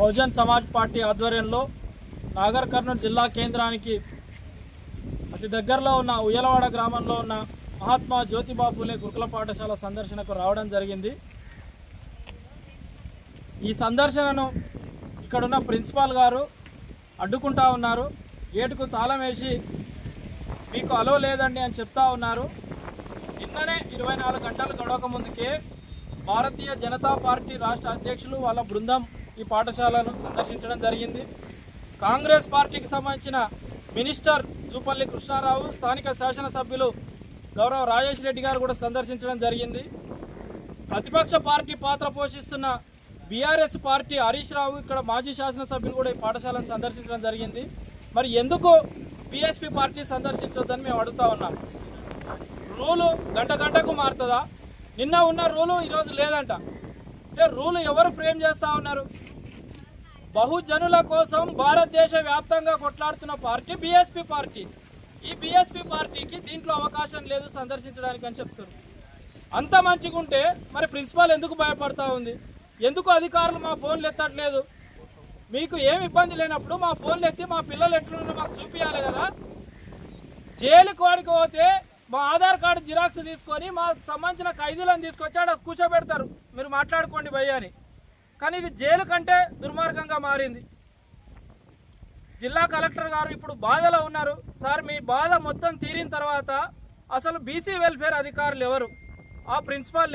Bahujan Samaj party ఆధ్వర్యంలో నాగర్ కర్నూలు జిల్లా కేంద్రానికి అతి దగ్గరలో ఉన్న ఉయ్యలవాడ గ్రామంలో ఉన్న మహాత్మా జ్యోతిబా ఫూలే గురుకుల పాఠశాల సందర్శనకు రావడం జరిగింది. ఈ సందర్శనను ఇక్కడున్న ప్రిన్సిపాల్ గారు అడ్డుకుంటా ఉన్నారు. గేటుకు తాళం వేసి మీకు అలో లేదండి అని చెప్తా ఉన్నారు. నిన్ననే ఇరవై నాలుగు గంటలు గడవక ముందుకే భారతీయ జనతా పార్టీ రాష్ట్ర అధ్యక్షులు వాళ్ళ బృందం ఈ పాఠశాలను సందర్శించడం జరిగింది. కాంగ్రెస్ పార్టీకి సంబంధించిన మినిస్టర్ జూపల్లి కృష్ణారావు స్థానిక శాసనసభ్యులు గౌరవ రాజేష్ రెడ్డి గారు కూడా సందర్శించడం జరిగింది. ప్రతిపక్ష పార్టీ పాత్ర పోషిస్తున్న బీఆర్ఎస్ పార్టీ హరీష్ రావు ఇక్కడ మాజీ శాసనసభ్యులు కూడా ఈ పాఠశాలను సందర్శించడం జరిగింది. మరి ఎందుకు బీఎస్పీ పార్టీ సందర్శించొద్దని మేము అడుగుతా ఉన్నాం. రూలు గంట గంటకు మారుతుందా? నిన్న ఉన్న రూలు ఈరోజు లేదంట. అంటే రూల్ ఎవరు ఫ్రేమ్ చేస్తూ ఉన్నారు? బహుజనుల కోసం భారతదేశ వ్యాప్తంగా కొట్లాడుతున్న పార్టీ బీఎస్పీ పార్టీ. ఈ బీఎస్పీ పార్టీకి దీంట్లో అవకాశం లేదు సందర్శించడానికి అని చెప్తారు అంత మంచిగుంటే మరి ప్రిన్సిపాల్ ఎందుకు భయపడతా ఉంది? ఎందుకు అధికారులు మా ఫోన్లు ఎత్తట్లేదు? మీకు ఏమి ఇబ్బంది లేనప్పుడు మా ఫోన్లు ఎత్తి మా పిల్లలు ఎట్లున్నారో మాకు చూపించాలి కదా. జైలుకి వాడికి పోతే మా ఆధార్ కార్డు జిరాక్స్ తీసుకొని మా సంబంధించిన ఖైదీలను తీసుకొచ్చి ఆడ కూర్చోబెడతారు. మీరు మాట్లాడుకోండి భయ్య అని. కానీ ఇది జైలు కంటే దుర్మార్గంగా మారింది. జిల్లా కలెక్టర్ గారు ఇప్పుడు బాధలో ఉన్నారు. సార్ మీ బాధ మొత్తం తీరిన తర్వాత అసలు బీసీ వెల్ఫేర్ అధికారులు ఎవరు? ఆ ప్రిన్సిపాల్